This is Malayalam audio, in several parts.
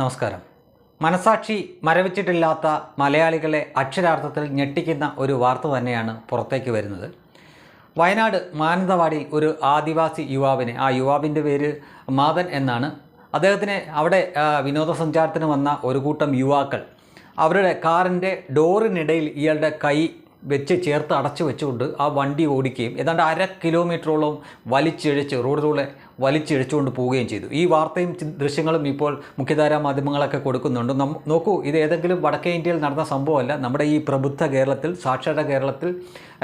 നമസ്കാരം. മനസാക്ഷി മരവിച്ചിട്ടില്ലാത്ത മലയാളികളെ അക്ഷരാർത്ഥത്തിൽ ഞെട്ടിക്കുന്ന ഒരു വാർത്ത തന്നെയാണ് പുറത്തേക്ക് വരുന്നത്. വയനാട് മാനന്തവാടിയിൽ ഒരു ആദിവാസി യുവാവിനെ ആ യുവാവിന്റെ പേര് മാതൻ എന്നാണ്. അദ്ദേഹത്തിന് അവിടെ വിനോദസഞ്ചാരത്തിന് വന്ന ഒരു കൂട്ടം യുവാക്കൾ അവരുടെ കാറിന്റെ ഡോറിനിടയിൽ ഇയാളുടെ കൈ വെച്ച് ചേർത്ത് അടച്ചു വെച്ചുകൊണ്ട് ആ വണ്ടി ഓടിക്കുകയും ഏതാണ്ട് അര കിലോമീറ്ററോളം വലിച്ചിഴച്ച് റോഡിലൂടെ വലിച്ചിഴച്ചുകൊണ്ട് പോവുകയും ചെയ്തു. ഈ വാർത്തയും ദൃശ്യങ്ങളും ഇപ്പോൾ മുഖ്യധാരാ മാധ്യമങ്ങളൊക്കെ കൊടുക്കുന്നുണ്ട്. നോക്കൂ ഇത് ഏതെങ്കിലും വടക്കേ ഇന്ത്യയിൽ നടന്ന സംഭവമല്ല. നമ്മുടെ ഈ പ്രബുദ്ധ കേരളത്തിൽ സാക്ഷര കേരളത്തിൽ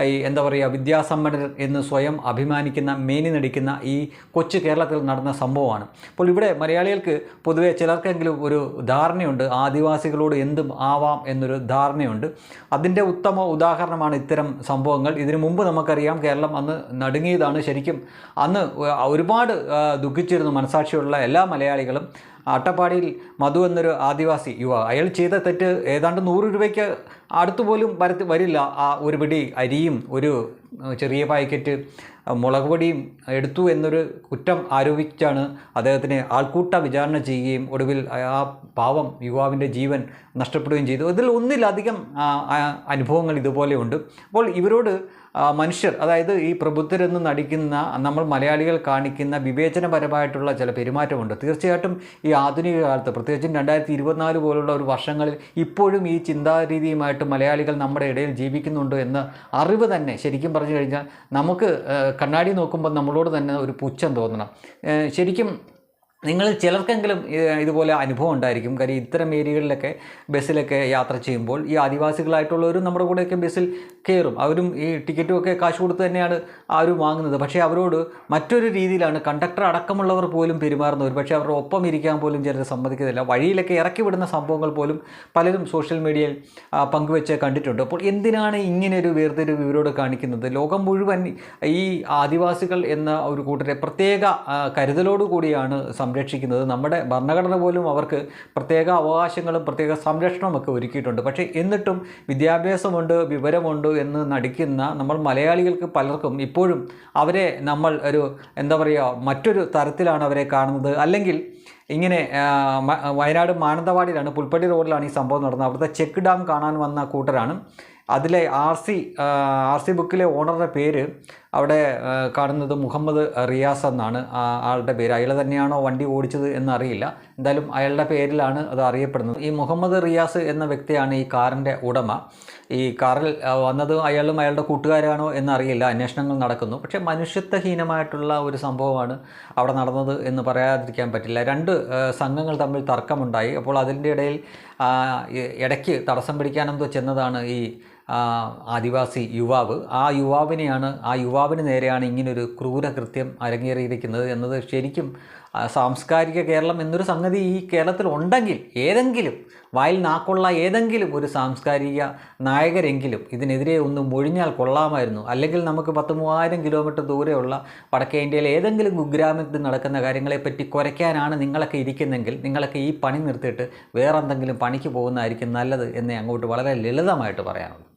ഈ എന്താ പറയുക വിദ്യാസമ്പന്നർ എന്ന് സ്വയം അഭിമാനിക്കുന്ന മേനി നടിക്കുന്ന ഈ കൊച്ചു കേരളത്തിൽ നടന്ന സംഭവമാണ്. അപ്പോൾ ഇവിടെ മലയാളികൾക്ക് പൊതുവെ ചിലർക്കെങ്കിലും ഒരു ധാരണയുണ്ട്. ആദിവാസികളോട് എന്തും ആവാം എന്നൊരു ധാരണയുണ്ട്. അതിന്റെ ഉത്തമ ഉദാഹരണമാണ് ഇത്തരം സംഭവങ്ങൾ. ഇതിനു മുമ്പ് നമുക്കറിയാം കേരളം അന്ന് നടുങ്ങിയതാണ്. ശരിക്കും അന്ന് ഒരുപാട് ദുഃഖിച്ചിരുന്നു മനസാക്ഷിയുള്ള എല്ലാ മലയാളികളും അട്ടപ്പാടിയിൽ മധു എന്നൊരു ആദിവാസി യുവ അയാൾ ചെയ്ത തെറ്റ് ഏതാണ്ട് നൂറ് രൂപയ്ക്ക് അടുത്തുപോലും വരത്തി വരില്ല. ആ ഒരു പിടി അരിയും ഒരു ചെറിയ പാക്കറ്റ് മുളക് പൊടിയും എടുത്തു എന്നൊരു കുറ്റം ആരോപിച്ചാണ് അദ്ദേഹത്തിനെ ആൾക്കൂട്ട വിചാരണ ചെയ്യുകയും ഒടുവിൽ ആ പാവം യുവാവിന്റെ ജീവൻ നഷ്ടപ്പെടുകയും ചെയ്തു. ഇതിൽ ഒന്നിലധികം അനുഭവങ്ങൾ ഇതുപോലെയുണ്ട്. അപ്പോൾ ഇവരോട് മനുഷ്യർ അതായത് ഈ പ്രബുദ്ധരെന്ന് നടിക്കുന്ന നമ്മൾ മലയാളികൾ കാണിക്കുന്ന വിവേചനപരമായിട്ടുള്ള ചില പെരുമാറ്റമുണ്ട്. തീർച്ചയായിട്ടും ഈ ആധുനിക കാലത്ത് പ്രത്യേകിച്ചും രണ്ടായിരത്തി ഇരുപത്തിനാല് പോലുള്ള ഒരു വർഷങ്ങളിൽ ഇപ്പോഴും ഈ ചിന്താരീതിയുമായിട്ട് മലയാളികൾ നമ്മുടെ ഇടയിൽ ജീവിക്കുന്നുണ്ട് എന്ന അറിവ് തന്നെ ശരിക്കും പറഞ്ഞു കഴിഞ്ഞാൽ നമുക്ക് കണ്ണാടി നോക്കുമ്പോൾ നമ്മളോട് തന്നെ ഒരു പുച്ഛം തോന്നണം. ശരിക്കും നിങ്ങൾ ചിലർക്കെങ്കിലും ഇതുപോലെ അനുഭവം ഉണ്ടായിരിക്കും. കാര്യം ഇത്തരം ഏരിയകളിലൊക്കെ ബസ്സിലൊക്കെ യാത്ര ചെയ്യുമ്പോൾ ഈ ആദിവാസികളായിട്ടുള്ളവരും നമ്മുടെ കൂടെയൊക്കെ ബസ്സിൽ കയറും. അവരും ഈ ടിക്കറ്റും ഒക്കെ കാശ് കൊടുത്ത് തന്നെയാണ് ആരും വാങ്ങുന്നത്. പക്ഷേ അവരോട് മറ്റൊരു രീതിയിലാണ് കണ്ടക്ടർ അടക്കമുള്ളവർ പോലും പെരുമാറുന്നവർ പക്ഷേ അവരുടെ ഒപ്പം ഇരിക്കാൻ പോലും ചിലർ സമ്മതിക്കുന്നില്ല വഴിയിലൊക്കെ ഇറക്കി വിടുന്ന സംഭവങ്ങൾ പോലും പലരും സോഷ്യൽ മീഡിയയിൽ പങ്കുവെച്ച് കണ്ടിട്ടുണ്ട്. അപ്പോൾ എന്തിനാണ് ഇങ്ങനെ ഒരു വേർതിരിവ് ഇവരോട് കാണിക്കുന്നത്? ലോകം മുഴുവൻ ഈ ആദിവാസികൾ എന്ന ഒരു കൂട്ടരെ പ്രത്യേക കരുതലോടുകൂടിയാണ് കരുതലോടു കൂടിയാണ് സംരക്ഷിക്കുന്നത്. നമ്മുടെ ഭരണഘടന പോലും അവർക്ക് പ്രത്യേക അവകാശങ്ങളും പ്രത്യേക സംരക്ഷണവും ഒക്കെ ഒരുക്കിയിട്ടുണ്ട്. പക്ഷേ എന്നിട്ടും വിദ്യാഭ്യാസമുണ്ട് വിവരമുണ്ട് എന്ന് നടിക്കുന്ന നമ്മൾ മലയാളികൾക്ക് പലർക്കും ഇപ്പോഴും അവരെ നമ്മൾ ഒരു എന്താ പറയുക മറ്റൊരു തരത്തിലാണ് അവരെ കാണുന്നത്. അല്ലെങ്കിൽ ഇങ്ങനെ വയനാട് മാനന്തവാടിയിലാണ് പുൽപ്പള്ളി റോഡിലാണ് ഈ സംഭവം നടന്നത്. അവിടുത്തെ ചെക്ക് ഡാം കാണാൻ വന്ന കൂട്ടരാണ്. അതിലെ ആർ സി ആർ സി ബുക്കിലെ ഓണറുടെ പേര് അവിടെ കാണുന്നത് മുഹമ്മദ് റിയാസ് എന്നാണ്. ആളുടെ പേര്. അയാൾ തന്നെയാണോ വണ്ടി ഓടിച്ചത് എന്നറിയില്ല. എന്തായാലും അയാളുടെ പേരിലാണ് അത് അറിയപ്പെടുന്നത്. ഈ മുഹമ്മദ് റിയാസ് എന്ന വ്യക്തിയാണ് ഈ കാറിന്റെ ഉടമ. ഈ കാറിൽ വന്നത് അയാളും അയാളുടെ കൂട്ടുകാരാണോ എന്നറിയില്ല. അന്വേഷണങ്ങൾ നടക്കുന്നു. പക്ഷേ മനുഷ്യത്വഹീനമായിട്ടുള്ള ഒരു സംഭവമാണ് അവിടെ നടന്നത് എന്ന് പറയാതിരിക്കാൻ പറ്റില്ല. രണ്ട് സംഘങ്ങൾ തമ്മിൽ തർക്കമുണ്ടായി. അപ്പോൾ അതിന്റെ ഇടയിൽ ഇടയ്ക്ക് തടസ്സം പിടിക്കാനെന്തോ ചെന്നതാണ് ഈ ആദിവാസി യുവാവ്. ആ യുവാവിനെയാണ് ആ യുവാവിന് നേരെയാണ് ഇങ്ങനൊരു ക്രൂരകൃത്യം അരങ്ങേറിയിരിക്കുന്നത് എന്നത് ശരിക്കും സാംസ്കാരിക കേരളം എന്നൊരു സംഗതി ഈ കേരളത്തിൽ ഉണ്ടെങ്കിൽ ഏതെങ്കിലും വായിൽ നാക്കുള്ള ഏതെങ്കിലും ഒരു സാംസ്കാരിക നായകരെങ്കിലും ഇതിനെതിരെ ഒന്ന് മൊഴിഞ്ഞാൽ കൊള്ളാമായിരുന്നു. അല്ലെങ്കിൽ നമുക്ക് പത്ത് മൂവായിരം കിലോമീറ്റർ ദൂരെയുള്ള വടക്കേ ഇന്ത്യയിലെ ഏതെങ്കിലും കുഗ്രാമത്തിൽ നടക്കുന്ന കാര്യങ്ങളെപ്പറ്റി കുരയ്ക്കാനാണ് നിങ്ങളൊക്കെ ഇരിക്കുന്നെങ്കിൽ നിങ്ങളൊക്കെ ഈ പണി നിർത്തിയിട്ട് വേറെന്തെങ്കിലും പണിക്ക് പോകുന്നതായിരിക്കും നല്ലത് എന്നേ അങ്ങോട്ട് വളരെ ലളിതമായിട്ട് പറയാനുള്ളൂ